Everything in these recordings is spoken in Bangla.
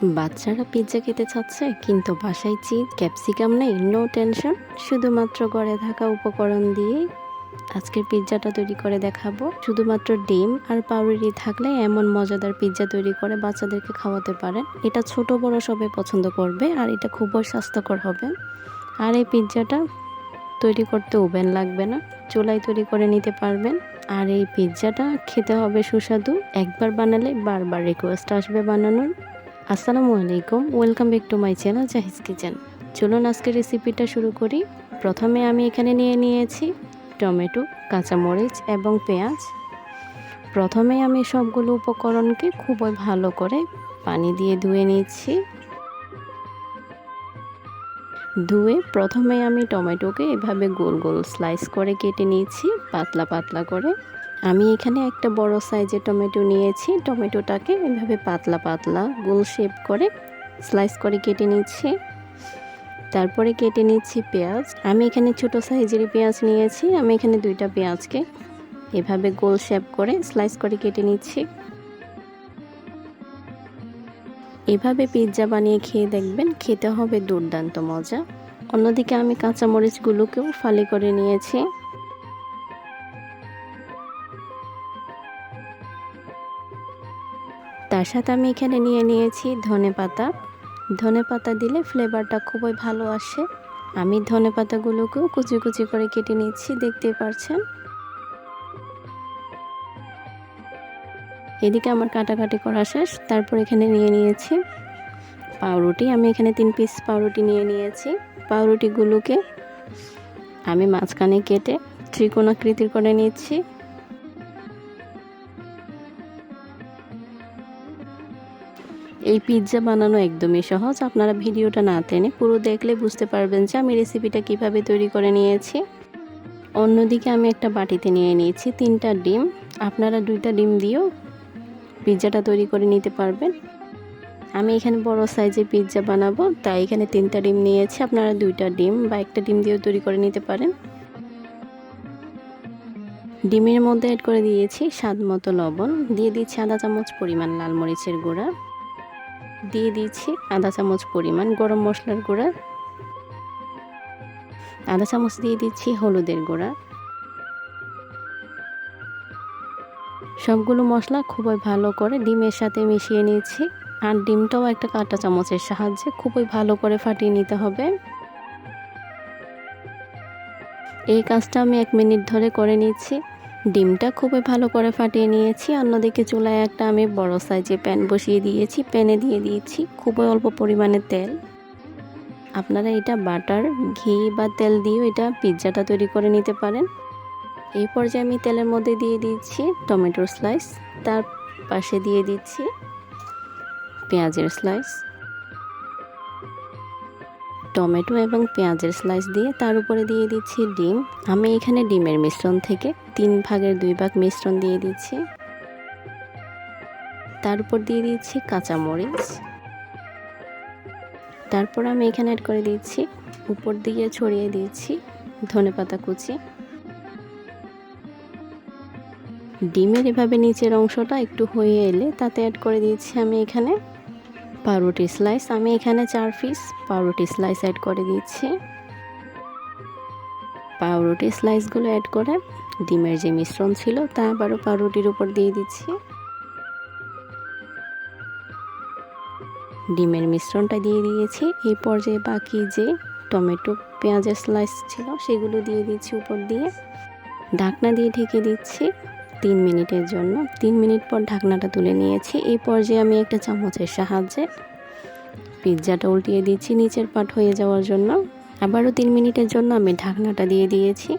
বাচ্চারা পিৎজা খেতে চাচ্ছে, কিন্তু বাসায় চিজ ক্যাপসিকাম নেই নো টেনশন শুধুমাত্র ঘরে থাকা উপকরণ দিয়ে আজকের পিৎজাটা তৈরি করে দেখাবো। শুধুমাত্র ডিম আর পাউরুটি থাকলে এমন মজাদার পিৎজা তৈরি করে বাচ্চাদেরকে খাওয়াতে পারেন। এটা ছোট বড় সবাই পছন্দ করবে আর এটা খুবই স্বাস্থ্যকর হবে। আর এই পিৎজাটা তৈরি করতে ওভেন লাগবে না, চুলায় তৈরি করে নিতে পারবেন। আর এই পিৎজাটা খেতে হবে সুস্বাদু, একবার বানালে বারবার রিকোয়েস্ট আসবে বানানোর। আসসালামু আলাইকুম welcome back to my channel জাহিজ kitchen চলুন আজকের রেসিপিটা শুরু করি। প্রথমে আমি এখানে নিয়ে নিয়েছি টমেটো, কাঁচামরিচ এবং পেঁয়াজ। প্রথমে আমি সবগুলো উপকরণকে খুবই ভালো করে পানি দিয়ে ধুয়ে নিচ্ছি। ধুয়ে প্রথমে আমি টমেটোকে এভাবে গোল গোল স্লাইস করে কেটে নিয়েছি পাতলা পাতলা করে। আমি এখানে একটা বড় সাইজের টমেটো নিয়েছি। টমেটোটাকে এভাবে পাতলা পাতলা গোল শেপ করে স্লাইস করে কেটে নিচ্ছি। তারপরে কেটে নিচ্ছি পেঁয়াজ। আমি এখানে ছোট সাইজের পেঁয়াজ নিয়েছি। আমি এখানে দুইটা পেঁয়াজকে এভাবে গোল শেপ করে স্লাইস করে কেটে নিচ্ছি। এভাবে পিৎজা বানিয়ে খেয়ে দেখবেন খেতে হবে দুর্দান্ত মজা। অন্যদিকে আমি কাঁচামরিচগুলোকেও ফালি করে নিয়েছি। তার সাথে আমি এখানে নিয়ে নিয়েছি ধনে পাতা। ধনে পাতা দিলে ফ্লেভারটা খুবই ভালো আসে। আমি ধনে পাতাগুলোকেও কুচি কুচি করে কেটে নিচ্ছি দেখতে পারছেন। এদিকে আমার কাটাকাটি করা শেষ, তারপর এখানে নিয়ে নিয়েছি পাউরুটি। আমি এখানে তিন পিস পাউরুটি নিয়ে নিয়েছি। পাউরুটিগুলোকে আমি মাঝখানে কেটে ত্রিকোণাকৃতির করে নিচ্ছি। এই পিৎজা বানানো একদমই সহজ। আপনারা ভিডিওটা না টেনে পুরো দেখলে বুঝতে পারবেন যে আমি রেসিপিটা কীভাবে তৈরি করে নিয়েছি। অন্যদিকে আমি একটা বাটিতে নিয়ে নিয়েছি তিনটা ডিম। আপনারা দুইটা ডিম দিয়েও পিৎজাটা তৈরি করে নিতে পারবেন। আমি এখানে বড় সাইজের পিৎজা বানাবো, তাই এখানে তিনটা ডিম নিয়েছি। আপনারা দুইটা ডিম বা একটা ডিম দিয়েও তৈরি করে নিতে পারেন। ডিমের মধ্যে অ্যাড করে দিয়েছি স্বাদ মতো লবণ। দিয়ে দিচ্ছি আধা চামচ পরিমাণ লাল মরিচের গুঁড়া। দিয়ে দিয়েছি আধা চামচ পরিমাণ গরম মশলার গুঁড়া। আধা চামচ দিয়ে দিচ্ছি হলুদের গুঁড়া। সবগুলো মশলা খুবই ভালো করে ডিমের সাথে মিশিয়ে নিয়েছি। আর ডিমটাও একটা কাঁটা চামচের সাহায্যে খুবই ভালো করে ফাটিয়ে নিতে হবে। এই কাজটা আমি এক মিনিট ধরে করে নিচ্ছি। ডিমটা খুবই ভালো করে ফাটিয়ে নিয়েছি। অন্যদিকে চুলায় একটা আমি বড় সাইজে প্যান বসিয়ে দিয়েছি। প্যানে দিয়ে দিয়েছি খুবই অল্প পরিমাণে তেল। আপনারা এটা বাটার, ঘি বা তেল দিয়েও এটা পিৎজাটা তৈরি করে নিতে পারেন। এই পর্যায়ে আমি তেলের মধ্যে দিয়ে দিচ্ছি টমেটোর স্লাইস। তার পাশে দিয়ে দিচ্ছি পেঁয়াজের স্লাইস। টমেটো এবং পেঁয়াজের স্লাইস দিয়ে তার উপরে দিয়ে দিচ্ছি ডিম। আমি এখানে ডিমের মিশ্রণ থেকে তিন ভাগের দুই ভাগ মিশ্রণ দিয়ে দিচ্ছি। তার উপর দিয়ে দিচ্ছি কাঁচামরিচ। তারপর আমি এখানে অ্যাড করে দিচ্ছি উপর দিয়ে ছড়িয়ে দিচ্ছি ধনে পাতা কুচি। ডিমের এভাবে নিচের অংশটা একটু হয়ে এলে তাতে অ্যাড করে দিচ্ছি আমি এখানে পাউরুটি স্লাইস আমি এখানে চার পিস পাউরুটি স্লাইস অ্যাড করে দিচ্ছি পাউরুটি স্লাইসগুলো অ্যাড করে ডিমের যে মিশ্রণ ছিল তা আবারও পাউরুটির উপর দিয়ে দিচ্ছি। ডিমের মিশ্রণটা দিয়ে দিয়েছি। এই পর্যায়ে বাকি যে টমেটো পেঁয়াজের স্লাইস ছিল, সেগুলো দিয়ে দিচ্ছি উপর দিয়ে। ঢাকনা দিয়ে ঢেকে দিচ্ছি। তিন মিনিটের জন্য। তিন মিনিট পর ঢাকনাটা তুলে নিয়েছি। এই পর্যায়ে আমি একটা চামচের সাহায্যে পিৎজাটা উল্টিয়ে দিচ্ছি নিচের পাট হয়ে যাওয়ার জন্য। আবারও তিন মিনিটের জন্য আমি ঢাকনাটা দিয়ে দিয়েছি।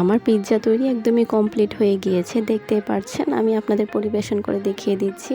আমার পিৎজা তৈরি একদমই কমপ্লিট হয়ে গিয়েছে। দেখতে পারছেন, আমি আপনাদের পরিবেশন করে দেখিয়ে দিচ্ছি।